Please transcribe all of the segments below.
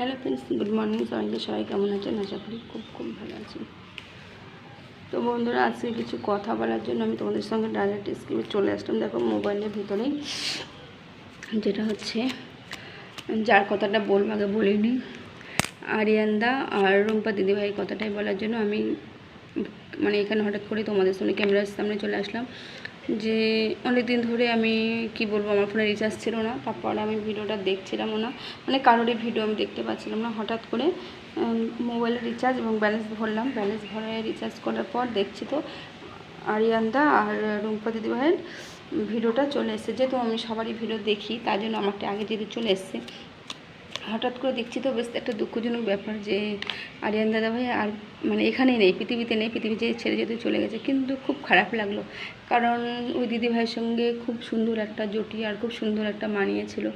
Hello friends good morning সবাইকে সবাই কেমন আছেন? আশা করি খুব খুব ভালো আছেন। তো বন্ধুরা, আজকে কিছু কথা বলার জন্য আমি তোমাদের সঙ্গে ডাইরেক্ট স্ক্রিপে চলে আসলাম। দেখো মোবাইলের ভিতরেই যেটা হচ্ছে যার কথাটা বলব আগে বলিনি আরিয়ানদা আর রুম্পা দিদিভাইয়ের কথাটাই বলার জন্য আমি মানে এখানে হঠাৎ করে তোমাদের সঙ্গে ক্যামেরার সামনে চলে আসলাম। যে অনেক দিন ধরে আমি, কি বলব, আমার ফোনে রিচার্জ ছিল না। তারপরে আমি ভিডিওটা দেখছিলামও না। মানে কারোরই ভিডিও আমি দেখতে পাচ্ছিলাম না। হঠাৎ করে মোবাইলে রিচার্জ এবং ব্যালেন্স ভরলাম। ব্যালেন্স ভরে রিচার্জ করার পর দেখছি তো, আরিয়ানদা আর রুম্পা দিদিভাইয়ের ভিডিওটা চলে এসেছে। যেহেতু আমি সবারই ভিডিও দেখি তার জন্য আমারটা আগে যেহেতু চলে এসছে হঠাৎ করে দেখছি তো বেশ একটা দুঃখজনক ব্যাপার যে আরিয়ান দাদা ভাই আর মানে এখানেই নেই, পৃথিবীতে নেই পৃথিবী যে ছেড়ে যেতে চলে গেছে। কিন্তু খুব খারাপ লাগল। কারণ ওই দিদিভাইয়ের সঙ্গে খুব সুন্দর একটা জুটি আর খুব সুন্দর একটা মানিয়েছিল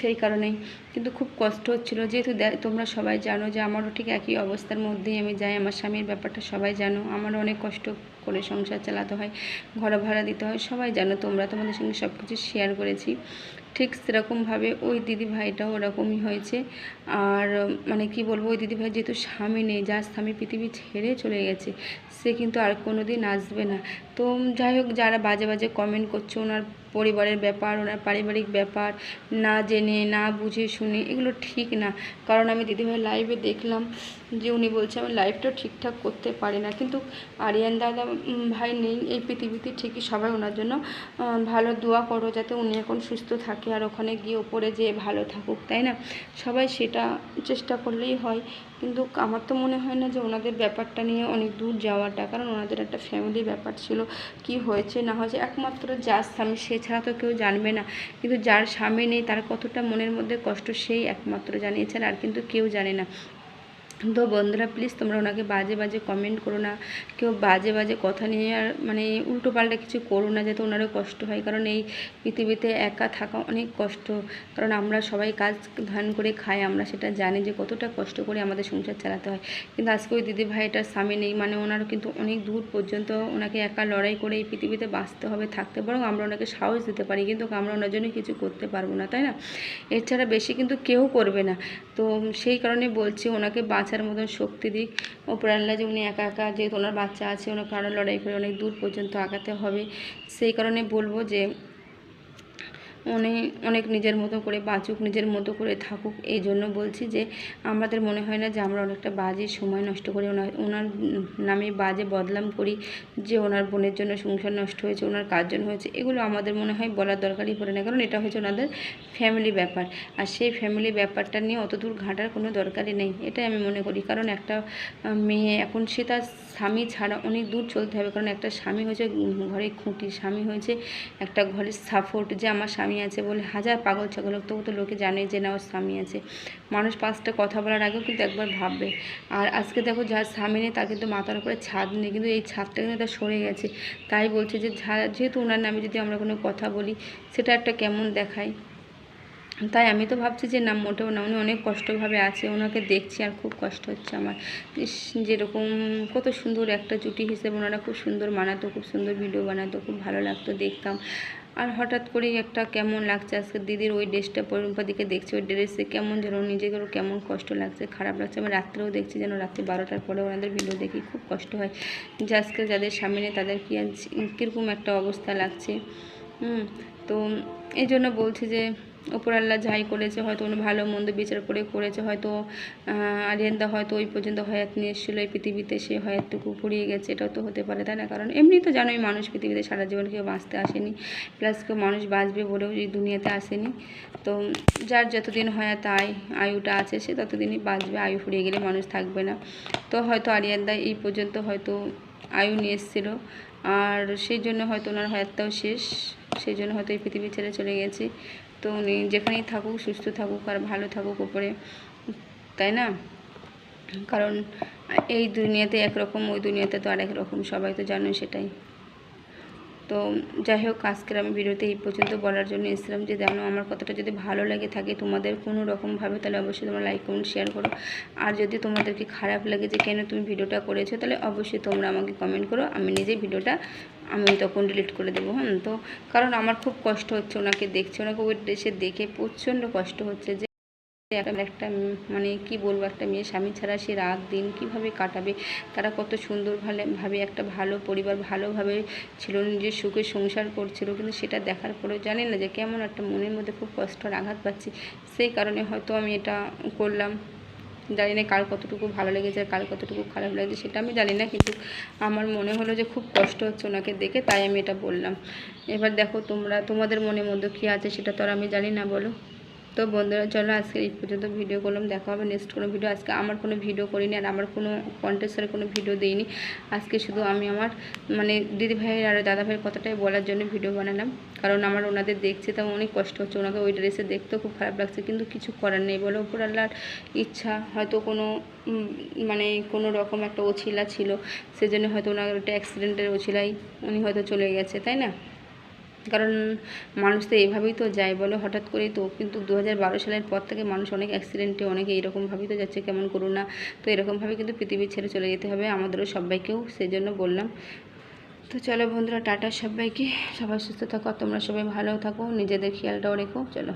সেই কারণেই। কিন্তু খুব কষ্ট হচ্ছিল। যেহেতু তোমরা সবাই জানো যে আমারও ঠিক একই অবস্থার মধ্যেই আমি যাই, আমার স্বামীর ব্যাপারটা সবাই জানো। আমারও অনেক কষ্ট করে সংসার চালাতে হয় ঘর ভাড়া দিতে হয়, সবাই জানো। তোমরা তোমাদের সঙ্গে সব কিছু শেয়ার করেছি। ঠিক সেরকমভাবে ওই দিদি ভাইটাও ওরকমই হয়েছে। আর মানে কি বলব, ওই দিদি ভাই যেহেতু স্বামী নেই, যার স্বামী পৃথিবী ছেড়ে চলে গেছে, সে কিন্তু আর কোনো দিন আসবে না। তো যাই হোক, যারা বাজে বাজে কমেন্ট করছে, ওনার পরিবারের ব্যাপার, ওনার পারিবারিক ব্যাপার, না জেনে, না বুঝে, শুনে, এগুলো ঠিক না। কারণ আমি দিদিভাই লাইভে দেখলাম যে উনি বলছে, আমি লাইভটা ঠিকঠাক করতে পারি না। কিন্তু আরিয়ান দাদা ভাই নেই এই পৃথিবীতে, ঠিকই সবাই ওনার জন্য ভালো দোয়া করো, যাতে উনি এখন সুস্থ থাকে। আর ওখানে গিয়ে ওপরে যেয়ে ভালো থাকুক, তাই না? সবাই সেটা চেষ্টা করলেই হয়। কিন্তু আমার তো মনে হয় না যে ওনাদের ব্যাপারটা নিয়ে অনেক দূর যাওয়াটা, কারণ ওনাদের একটা ফ্যামিলি ব্যাপার ছিল, কি হয়েছে, না হয়েছে। একমাত্র যার স্বামী, সে ছাড়া তো কেউ জানবে না। কিন্তু যার স্বামী নেই, তার কতটা মনের মধ্যে কষ্ট, সেই একমাত্র জানিয়েছেন, আর কিন্তু কেউ জানে না। তো বন্ধুরা প্লিজ তোমরা ওনাকে বাজে বাজে কমেন্ট করো না। কেউ বাজে বাজে কথা নিয়ে আর মানে উল্টো পাল্টা কিছু করো না, যাতে ওনারও কষ্ট হয়। কারণ এই পৃথিবীতে একা থাকা অনেক কষ্ট। কারণ আমরা সবাই কাজ ধান করে খাই, আমরা সেটা জানি যে কতটা কষ্ট করে আমাদের সংসার চালাতে হয়। কিন্তু আজকে ওই দিদি ভাইটার স্বামী নেই মানে ওনারও কিন্তু অনেক দূর পর্যন্ত ওনাকে একা লড়াই করে এই পৃথিবীতে বাঁচতে হবে, থাকতে বরং আমরা ওনাকে সাহস দিতে পারি, কিন্তু আমরা ওনার জন্য কিছু করতে পারব না, তাই না? এছাড়া বেশি কিন্তু কেউ করবে না। তো সেই কারণে বলছি, ওনাকে বাঁচ বাচ্চার মতন শক্তি দিক। ও প্রাণলা যে উনি একা একা, যেহেতু ওনার বাচ্চা আছে, ওনাকে আরও লড়াই করে অনেক দূর পর্যন্ত আগাতে হবে। সেই কারণে বলব যে উনি অনেক নিজের মতো করে বাঁচুক, নিজের মতো করে থাকুক, এই জন্য বলছি যে আমাদের মনে হয় না যে আমরা অনেকটা বাজে সময় নষ্ট করি। ওনার ওনার নামে বাজে বদলাম করি যে ওনার বোনের জন্য সংসার নষ্ট হয়েছে, ওনার কার জন্য হয়েছে, এগুলো আমাদের মনে হয় বলার দরকারই পড়ে না। কারণ এটা হচ্ছে ওনাদের ফ্যামিলি ব্যাপার। আর সেই ফ্যামিলি ব্যাপারটা নিয়ে অত দূর ঘাঁটার কোনো দরকারই নেই, এটাই আমি মনে করি। কারণ একটা মেয়ে, এখন সে তার স্বামী ছাড়া অনেক দূর চলতে হবে। কারণ একটা স্বামী হয়েছে, ঘরে খুঁটি স্বামী হয়েছে, একটা ঘরের সাপোর্ট যে আমার স্বামী আছে বলে হাজার পাগল ছাগল তবু তো লোকে জানে যে না ওর স্বামী আছে। মানুষ পাঁচটা কথা বলার আগেও কিন্তু একবার ভাববে। আর আজকে দেখো যার স্বামী নেই, তার কিন্তু মাথার উপরে ছাদ নেই, কিন্তু এই ছাদটা কিন্তু তার সরে গেছে। তাই বলছে যে যেহেতু ওনার নামে যদি আমরা কোনো কথা বলি, সেটা একটা কেমন দেখায়? তাই আমি তো ভাবছি যে না, মোটেও না, উনি অনেক কষ্টভাবে আছে, ওনাকে দেখছি আর খুব কষ্ট হচ্ছে আমার। যেরকম কত সুন্দর একটা জুটি হিসেবে ওনারা খুব সুন্দর মানাতো খুব সুন্দর ভিডিও বানাতো, খুব ভালো লাগতো দেখতাম। আর হঠাৎ করেই একটা কেমন লাগছে আজকে দিদির ওই ড্রেসটা দিকে দেখছি, ওই ড্রেসে কেমন যেন নিজেকেও কেমন কষ্ট লাগছে, খারাপ লাগছে। আমি রাত্রেও দেখছি যেন রাত্রি বারোটার পরে ওনাদের ভিডিও দেখি, খুব কষ্ট হয়। যে আজকে যাদের সামনে তাদের কি কীরকম একটা অবস্থা লাগছে? হুম, তো এই জন্য বলছি যে ওপর আল্লাহ যাই করেছে, হয়তো উনি ভালো মন্দ বিচার করে করেছে, হয়তো আরিয়ানদা হয়তো ওই পর্যন্ত হয়াত নিয়ে এসেছিল, এই পৃথিবীতে সে হয়াতটুকু ফুরিয়ে গেছে, এটাও তো হতে পারে, তাই না? কারণ এমনি তো জানোই মানুষ পৃথিবীতে সারা জীবন কেউ বাঁচতে আসেনি প্লাস কেউ মানুষ বাঁচবে বলেও এই দুনিয়াতে আসেনি, তো যার যতদিন হয়াত আয় আয়ুটা আছে, সে ততদিনই বাঁচবে, আয়ু ফুরিয়ে গেলে মানুষ থাকবে না। তো হয়তো আরিয়ানদা এই পর্যন্ত হয়তো আয়ু নিয়ে এসেছিল, আর সেই জন্য হয়তো ওনার হয়াতটাও শেষ, সেই জন্য হয়তো এই পৃথিবী ছেড়ে চলে গেছে। তো উনি যেখানেই থাকুক, সুস্থ থাকুক আর ভালো থাকুক ওপরে, তাই না? কারণ এই দুনিয়াতে একরকম, ওই দুনিয়াতে তো আরেক রকম, সবাই তো জানো সেটাই। তো যাই হোক, আজকের আমি ভিডিওতে এই পর্যন্ত বলার জন্য এসেছিলাম যে জানো, আমার কথাটা যদি ভালো লাগে থাকে তোমাদের কোনো রকমভাবে, তাহলে অবশ্যই তোমরা লাইক কমেন্ট শেয়ার করো। আর যদি তোমাদেরকে খারাপ লাগে যে কেন তুমি ভিডিওটা করেছ, তাহলে অবশ্যই তোমরা আমাকে কমেন্ট করো, আমি নিজে ভিডিওটা, আমি তখন ডিলিট করে দেবো হ্যাঁ তো কারণ আমার খুব কষ্ট হচ্ছে ওনাকে দেখছে, ওনাকে ওই ড্রেসে দেখে প্রচণ্ড কষ্ট হচ্ছে যে একটা একটা মানে কি বলব, একটা মেয়ে স্বামী ছাড়া সে রাত দিন কীভাবে কাটাবে? তারা কত সুন্দর ভাবে একটা ভালো পরিবার, ভালোভাবে ছিল, নিজের সুখে সংসার করছিল, কিন্তু সেটা দেখার পরেও জানি না যে কেমন একটা মনের মধ্যে খুব কষ্ট আঘাত পাচ্ছি। সেই কারণে হয়তো আমি এটা করলাম। জানি না কার কতটুকু ভালো লেগেছে আর কার কতটুকু খারাপ লেগেছে, সেটা আমি জানি না, কিন্তু আমার মনে হলো যে খুব কষ্ট হচ্ছে ওনাকে দেখে, তাই আমি এটা বললাম। এবার দেখো তোমরা, তোমাদের মনের মধ্যে কী আছে সেটা তো আর আমি জানি না, বলো। তো বন্ধুরা, চলো আজকে এই পর্যন্ত ভিডিও করলাম। দেখা হবে নেক্সট কোনো ভিডিও আজকে আমার কোনো ভিডিও করিনি আর আমার কোনো কন্টেস্টের কোনো ভিডিও দিইনি। আজকে শুধু আমি আমার মানে দিদি ভাইয়ের আর দাদা ভাইয়ের কথাটাই বলার জন্য ভিডিও বানালাম। কারণ আমার ওনাদের দেখছে তো অনেক কষ্ট হচ্ছে। ওনাকে ওই ড্রেসে দেখতেও খুব খারাপ লাগছে, কিন্তু কিছু করার নেই। বলো উপর আল্লাহর ইচ্ছা, হয়তো কোনো মানে কোনো রকম একটা ওছিলা ছিল। সেজন্য হয়তো ওনার একটা অ্যাক্সিডেন্টের ওছিলাই উনি হয়তো চলে গেছে, তাই না? কারণ মানুষ তো এভাবেই তো যায় বলো, হঠাৎ করেই তো কিন্তু দু হাজার বারো সালের পর থেকে মানুষ অনেক অ্যাক্সিডেন্টে অনেকে এরকমভাবেই তো যাচ্ছে কেমন করুন তো এরকমভাবে কিন্তু পৃথিবী ছেড়ে চলে যেতে হবে, আমাদেরও সবাইকেও সেই জন্য বললাম। তো চলো বন্ধুরা, টাটা সবাইকে, সবাই সুস্থ থাকো তোমরা সবাই ভালো থাকো, নিজেদের খেয়ালটাও রেখো, চলো।